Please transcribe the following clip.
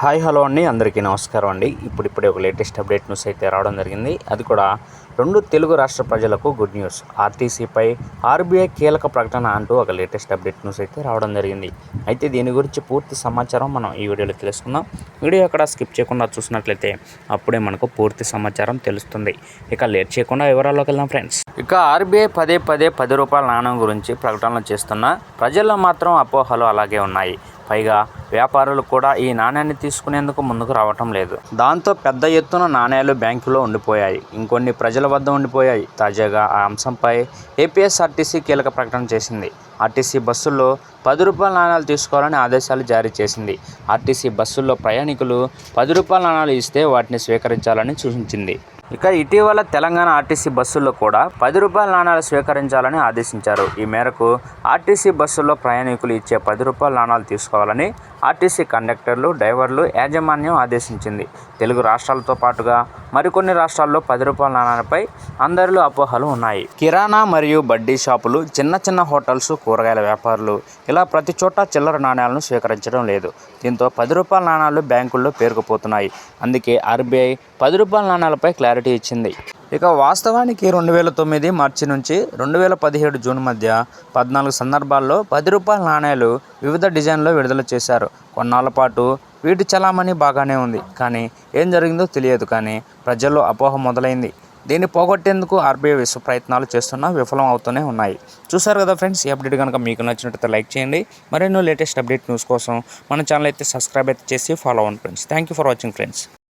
Hi hello అండి. అందరికీ నమస్కారం అండి. ఇప్పుడు ఇప్పుడే ఒక లేటెస్ట్ అప్డేట్ న్యూస్ అయితే రావడం జరిగింది. అది కూడా రెండు తెలుగు రాష్ట్ర ప్రజలకు గుడ్ న్యూస్. ఆర్టీసీపై ఆర్బీఐ కీలక ప్రకటన అంటూ ఒక లేటెస్ట్ అప్డేట్ న్యూస్ అయితే రావడం జరిగింది. అయితే దీని గురించి పూర్తి సమాచారం మనం ఈ వీడియోలో తెలుసుకుందాం. వీడియో అక్కడ స్కిప్ చేయకుండా చూసినట్లయితే అప్పుడే మనకు పూర్తి సమాచారం తెలుస్తుంది. ఇక లేట్ చేయకుండా వివరాల్లోకి వెళ్దాం ఫ్రెండ్స్. ఇక ఆర్బీఐ పదే పదే పది రూపాయల నాణం గురించి ప్రకటనలు చేస్తున్న ప్రజల్లో మాత్రం అపోహలు అలాగే ఉన్నాయి. పైగా వ్యాపారులు కూడా ఈ నాణ్యాన్ని తీసుకునేందుకు ముందుకు రావటం లేదు. దాంతో పెద్ద ఎత్తున నాణ్యాలు బ్యాంకులో ఉండిపోయాయి. ఇంకొన్ని ప్రజల వద్ద ఉండిపోయాయి. తాజాగా ఆ అంశంపై ఏపీఎస్ఆర్టీసీ కీలక ప్రకటన చేసింది. ఆర్టీసీ బస్సుల్లో పది రూపాయల నాణ్యాలు తీసుకోవాలని ఆదేశాలు జారీ చేసింది. ఆర్టీసీ బస్సుల్లో ప్రయాణికులు పది రూపాయల నాణ్యాలు ఇస్తే వాటిని స్వీకరించాలని సూచించింది. ఇక ఇటీవల తెలంగాణ ఆర్టీసీ బస్సుల్లో కూడా పది రూపాయల నాణాలు స్వీకరించాలని ఆదేశించారు. ఈ మేరకు ఆర్టీసీ బస్సుల్లో ప్రయాణికులు ఇచ్చే పది రూపాయల నాణాలు తీసుకోవాలని ఆర్టీసీ కండక్టర్లు డ్రైవర్లు యాజమాన్యం ఆదేశించింది. తెలుగు రాష్ట్రాలతో పాటుగా మరికొన్ని రాష్ట్రాల్లో పది రూపాయల నాణ్యపై అందరిలో అపోహలు ఉన్నాయి. కిరాణా మరియు బడ్డీ షాపులు చిన్న చిన్న హోటల్స్ కూరగాయల వ్యాపారులు ఇలా ప్రతి చోట చిల్లర నాణ్యాలను స్వీకరించడం లేదు. దీంతో పది రూపాయల నాణాలు బ్యాంకుల్లో పేరుకుపోతున్నాయి. అందుకే ఆర్బీఐ పది రూపాయల నాణాలపై క్లారిటీ ఇచ్చింది. ఇక వాస్తవానికి రెండు వేల తొమ్మిది మార్చి నుంచి రెండు వేల పదిహేడు జూన్ మధ్య పద్నాలుగు సందర్భాల్లో పది రూపాయల నాణేలు వివిధ డిజైన్లో విడుదల చేశారు. కొన్నాళ్ళ పాటు వీటి చలామణి బాగానే ఉంది. కానీ ఏం జరిగిందో తెలియదు కానీ ప్రజల్లో అపోహ మొదలైంది. దీన్ని పోగొట్టేందుకు ఆర్బీఐ విశ్వ ప్రయత్నాలు చేస్తున్నా విఫలం అవుతూనే ఉన్నాయి. చూసారు కదా ఫ్రెండ్స్ ఈ అప్డేట్ కనుక మీకు నచ్చినట్లయితే లైక్ చేయండి. మరెన్నో లేటెస్ట్ అప్డేట్ న్యూస్ కోసం మన ఛానల్ అయితే సబ్స్క్రైబ్ అయితే చేసి ఫాలో అవ్వండి friends. Thank you for watching friends